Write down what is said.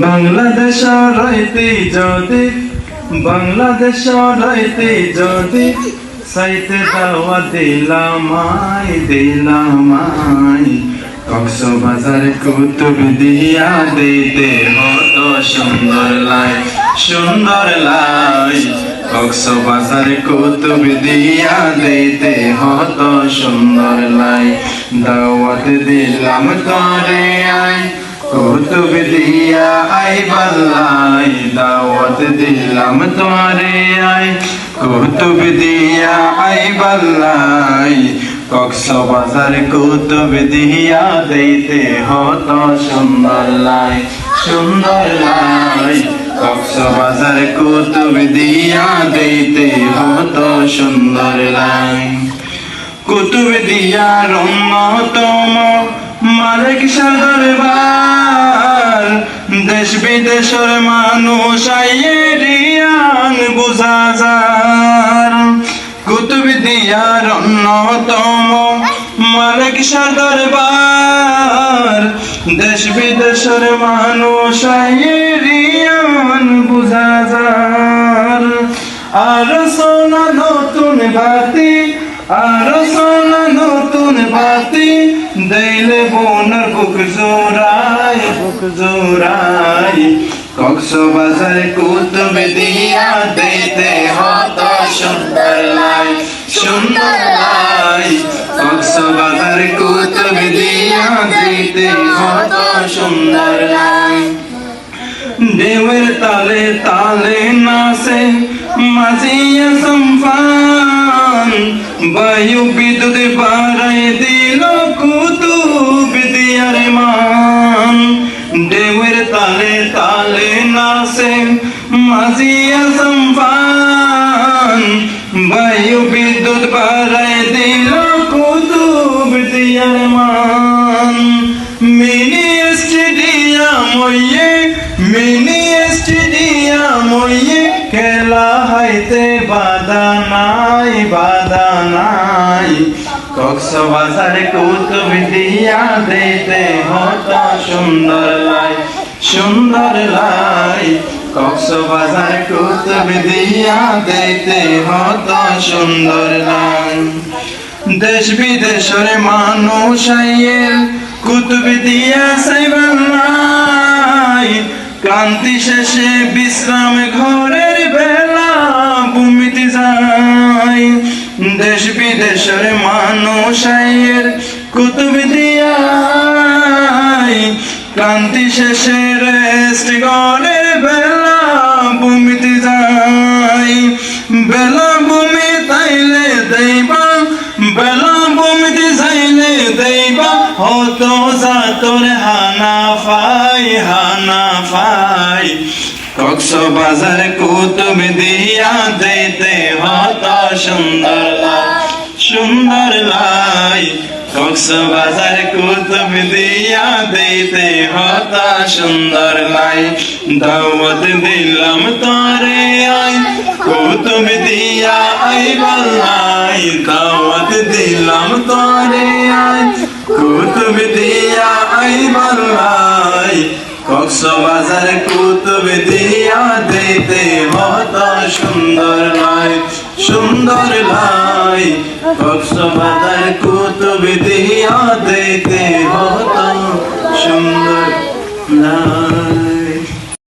বাংলাদেশ রইতে যদি, বাংলাদেশ রইতে যদি, সাইতে দাওয়া দিলামাই দিলামাই কক্সবাজার কুতুব দিয়া দিতে হত সুন্দর লাই সুন্দর লাই। কক্সবাজার কুতুব দিয়া দিতে হত সুন্দর লাই, দাওয়াত দিলাম তরে আই। কুতুব দিয়া আই বাল্লাই দাওয়াত দিলাম তোমারে আই। কুতুব দিয়া আই বাল্লাই কক্সবাজার কুতুব দিয়া দিতে হত সুন্দর লাই সুন্দর লাই কক্সবাজার কুতুব দিয়া দিতে হত সুন্দর লাই কুতুব দিয়ার অন্যতম মালিক দরবার দেশ বিদেশের মানুষ আইয়েরিয়ান বুঝা যার। কুতুব দিয়ার অন্যতম মালিক দরবার দেশ বিদেশের মানুষ আইয়েরিয়ান বুঝা যার। আর সোনা নতুন বাতি, আর সোনা নতুন বাতি দেইলে বোনার বুক জোড়াই বুক জোড়াই। কক্সবাজার কুতুব দিয়া দিতে হত সুন্দর লাই সুন্দর লাই। কক্সবাজার কুতুব দিয়া দিতে হত সুন্দর লাই। ঢেউয়ের তালে তালে নাচে মাঝিয়া সম্ফান বায়ু বিদ্যুৎ বাড়াই দিল কুতুব নাচে মাঝিয়া সম্ফান বায়ু বিদ্যুৎ বাড়াই দিল কুতুব দিয়ার মান। মিনি স্টেডিয়াম ওয়ে মিনি স্টেডিয়াম ওয়ে খেলা হাইতে বাধা নাই বাধা নাই। কক্সবাজার কুতুব দিয়া দিতে হত সুন্দর লাই সুন্দর লাই। কক্সবাজার কুতুব দিয়া দিতে হত সুন্দর লাই দেশ বিদেশের মানুষ আইয়ের কুতুব দিয়া সাইবাল্লাই ক্রান্তি শেষে বিশ্রাম ঘরের বেলা ভূমিতে যায়। দেশ বিদেশের মানুষ আইয়ের কুতুব দিয়া ক্রান্তি শেষে রেস্ট ঘরের হতো জাতর হানা ফাই হানা ফাই। কক্সবাজার কুতুব দিয়া দিতে হত সুন্দর সুন্দর লাই। কক্সবাজার কুতুব দিয়া দিতে হত সুন্দর লাই। দাওয়াত দিলাম তরে আই, কুতুব দিয়া আই বল্লাই দাওয়াত দিলাম দিয়া কক্সবাজার কুতুব দিয়া দিতে হত সুন্দর লাই সুন্দর লাই কক্সবাজার কুতুব দিয়া দিতে হত সুন্দর লাই